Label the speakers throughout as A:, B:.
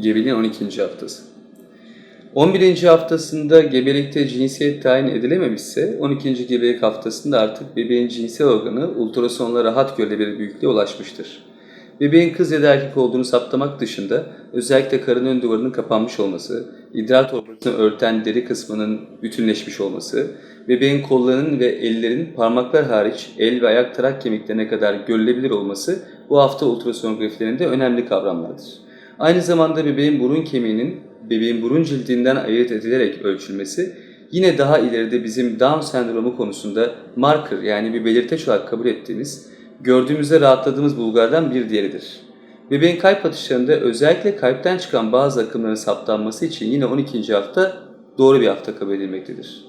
A: Gebeliğin 12. haftası. 11. haftasında gebelikte cinsiyet tayin edilememişse 12. gebelik haftasında artık bebeğin cinsel organı ultrasonla rahat görülebilir büyüklüğe ulaşmıştır. Bebeğin kız ya da erkek olduğunu saptamak dışında özellikle karın ön duvarının kapanmış olması, idrar torbasını örten deri kısmının bütünleşmiş olması, bebeğin kollarının ve ellerin parmaklar hariç el ve ayak tarak kemiklerine kadar görülebilir olması bu hafta ultrasonografilerinde önemli kavramlardır. Aynı zamanda bebeğin burun kemiğinin bebeğin burun cildinden ayırt edilerek ölçülmesi yine daha ileride bizim Down sendromu konusunda marker yani bir belirteç olarak kabul ettiğimiz, gördüğümüzde rahatladığımız bulgulardan bir diğeridir. Bebeğin kalp atışlarında özellikle kalpten çıkan bazı akımların saptanması için yine 12. hafta doğru bir hafta kabul edilmektedir.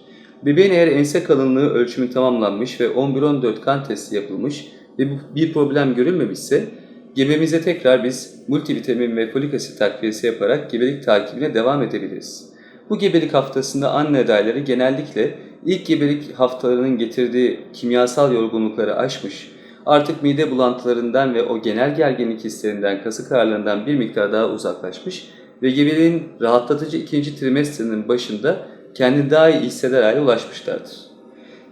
A: Bebeğin eğer ense kalınlığı ölçümü tamamlanmış ve 11-14 kan testi yapılmış ve bir problem görülmemişse gebemize tekrar biz multivitamin ve folik asit takviyesi yaparak gebelik takibine devam edebiliriz. Bu gebelik haftasında anne adayları genellikle ilk gebelik haftalarının getirdiği kimyasal yorgunlukları aşmış, artık mide bulantılarından ve o genel gerginlik hislerinden, kasık ağrılarından bir miktar daha uzaklaşmış ve gebeliğin rahatlatıcı ikinci trimestrinin başında kendini daha iyi hisseder hale ulaşmışlardır.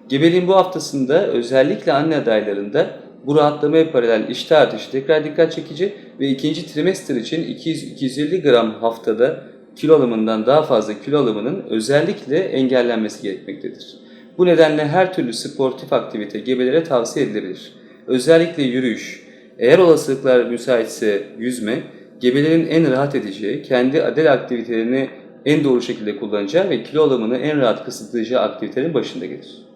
A: Gebeliğin bu haftasında özellikle anne adaylarında bu rahatlamaya paralel iştah artışı tekrar dikkat çekici ve ikinci trimester için 200-250 gram haftada kilo alımından daha fazla kilo alımının özellikle engellenmesi gerekmektedir. Bu nedenle her türlü sportif aktivite gebelere tavsiye edilebilir. Özellikle yürüyüş, eğer olasılıklar müsaitse yüzme, gebelerin en rahat edeceği, kendi adel aktivitelerini en doğru şekilde kullanacağı ve kilo alımını en rahat kısıtlayacağı aktivitelerin başında gelir.